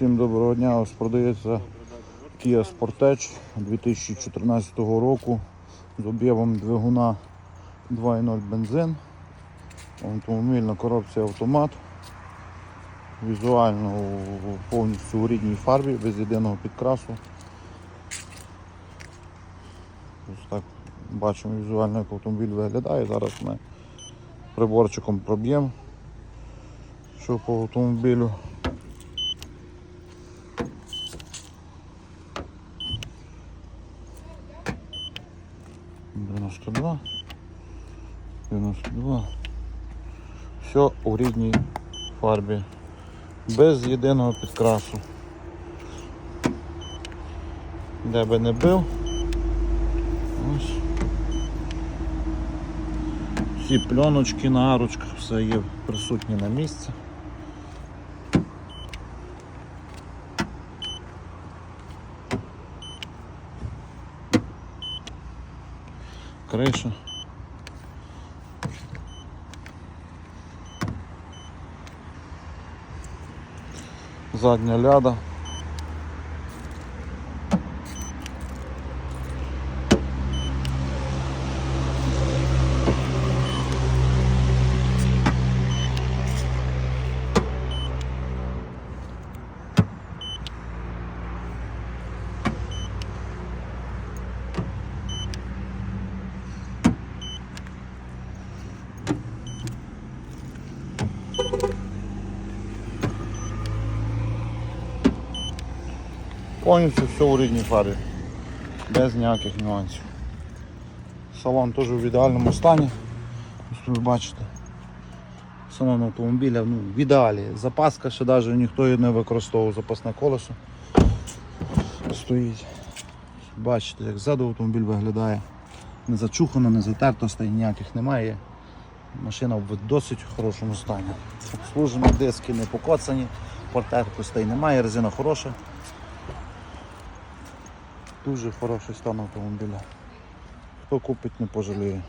Всім доброго дня. Ось продається Kia Sportage 2014 року з об'ємом двигуна 2.0 бензин. Автомобіль на коробці автомат. Візуально повністю у рідній фарбі, без єдиного підкрасу. Ось так бачимо візуально, як автомобіль виглядає. Зараз ми приборчиком проб'ємо, що по автомобілю. Дев'яносто два. 92. Все у рідній фарбі. Без єдиного підкрасу. Де би не бив. Ось. Всі пленочки на арочках, все є присутні на місці. Криша. Задня ляда. Повністю все у рідній фарбі. Без ніяких нюансів. Салон теж в ідеальному стані. Ось ви бачите. Салон автомобіля ну, в ідеалі. Запаска ще навіть ніхто не використовував, запасне колесо стоїть. Бачите, як ззаду автомобіль виглядає. Не зачухано, не затертостей ніяких немає. Машина в досить хорошому стані. Обслужені диски не покоцані, портертостей немає, резина хороша. Дуже хороший стан автомобіля. Хто купить, не пожаліє.